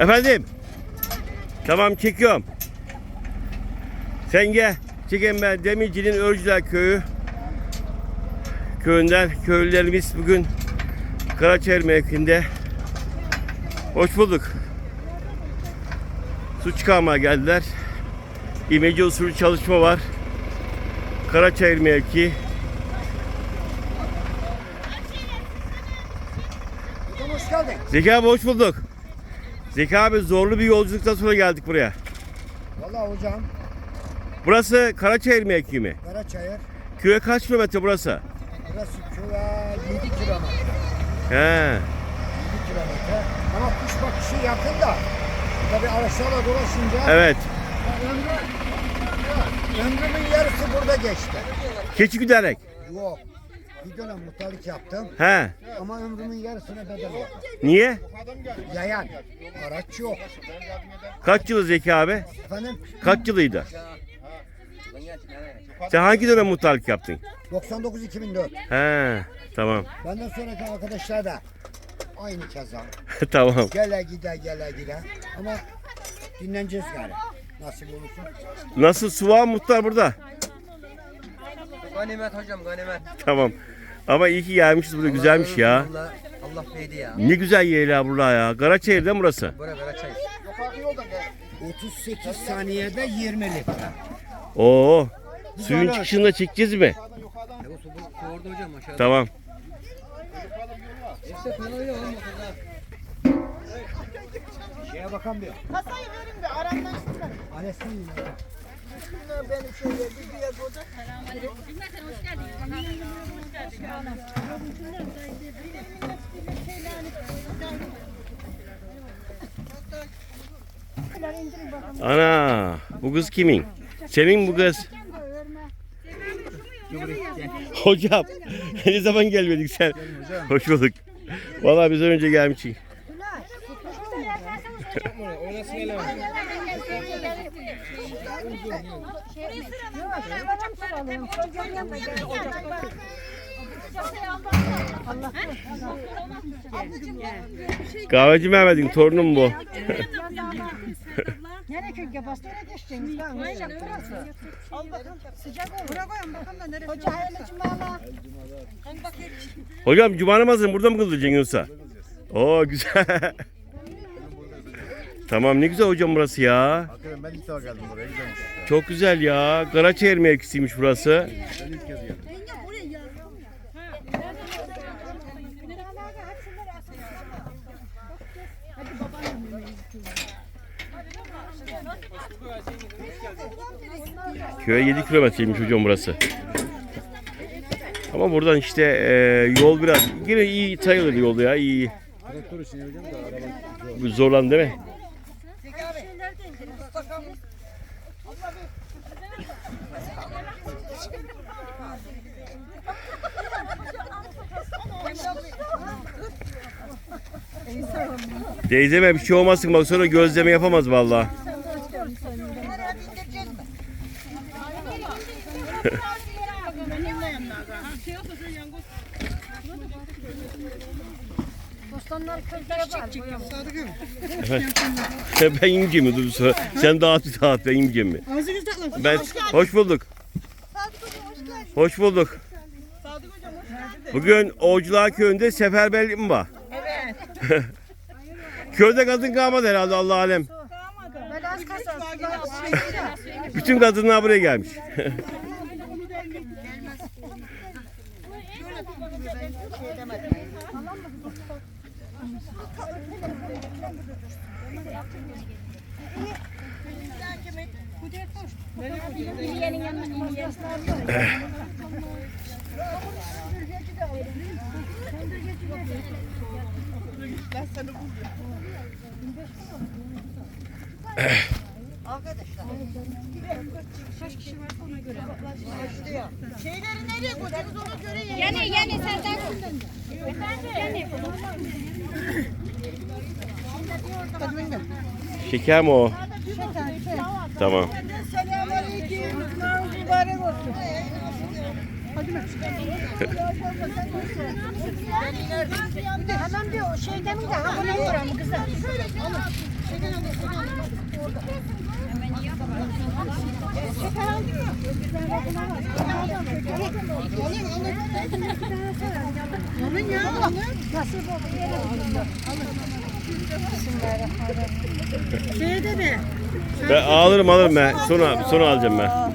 Efendim. Tamam çekiyorum. Sen gel. Çekeyim ben Demirci'nin Örcüler Köyü. Köyünden köylülerimiz bugün Karaçayır mevkinde. Hoş bulduk. Su çıkarmaya geldiler. İmece usulü çalışma var. Karaçayır mevki. Zeki abi hoş bulduk. Zeki abi zorlu bir yolculuktan sonra geldik buraya. Vallahi hocam Burası Karaçayır mevki mi? Karaçayır. Köye kaç kilometre burası? Burası köye 7 kilometre. 7 He. kilometre. Ama kuş bakışı yakın da. Tabi araçlarla dolaşınca Evet. ömrü, ömrümün yarısı burada geçti. Keçi güderek. Yok. Bir dönem muhtarlık yaptım He. ama ömrümün yarısını bedel yaptım. Niye? Yayan. Araç yok. Kaç yılı Zeki abi? Efendim Kaç yılıydı? Sen hangi dönem muhtarlık yaptın? 99-2004. He. Tamam. Benden sonraki arkadaşlar da aynı keza. tamam. Gele gide gele gide. Ama dinleneceğiz gari. Nasip olursa. Nasıl su var mı muhtar burada? Ganimet hocam ganimet. Tamam. Ama iyi ki gelmişiz burada güzelmiş ya. Allah, Allah feydi ya. Ne güzel yerler burada ya. Karaçayır'da mı burası? Bura Karaçay. 38 saniyede 20 litre. Oo. Suyun çıkışında çekeceğiz mi? Ya bu su, bu, orada hocam aşağıda. Tamam. İşte ha. Şeye bakan bir. Kasayı verin bir aranlaşsınlar. Anasını yine. Benim şöyle bir. Ana. Bu kız kimin? Senin bu kız. Hocam. ne zaman gelmedik sen? Hoş bulduk. Vallahi biz önce gelmişik. Kahveci Mehmet'in torunum bu. Nereye geçeceğiniz? Ben uyuyacak burası. Al bakalım. Sıcak olur. Bırak koyun bakalım da nereye Hoca hayırlı cumalar. Hocam cuma namazını burada mı kılacaksın yoksa? Oo güzel. tamam ne güzel hocam burası ya. Hakikaten ben ilk defa geldim buraya. Güzelmiş. Çok güzel ya. Karaçayır mevkisiymiş burası. Ben ilk kez geldim. Köye 7 kilometreymiş hocam burası. Ama buradan işte e, yol biraz yine iyi sayılır yol ya iyi. Traktör için hocam da araba Bu Zorlan değil mi? Teyzeme bir şey olmasın bak sonra gözleme yapamaz var. ben yiyeceğim mi? Dur. Sen dağıt dağıt ben yiyeceğim mi? Ağzınız takılın. Ben hoş bulduk. Hoş. Bugün Oğucular Köyü'nde seferberlik mi var? Evet. Köyde kadın kalmadı herhalde Allah alem. Bütün kadınlar buraya gelmiş. Yani yani senden Şeker mi o? Tamam. Selamünaleyküm. Mübarek olsun. Hemen diyor şeyden mi de havana vuran kızım. Şeyde mi? Ben alırım alırım ben. Sonra sonra alacağım ben. Ben.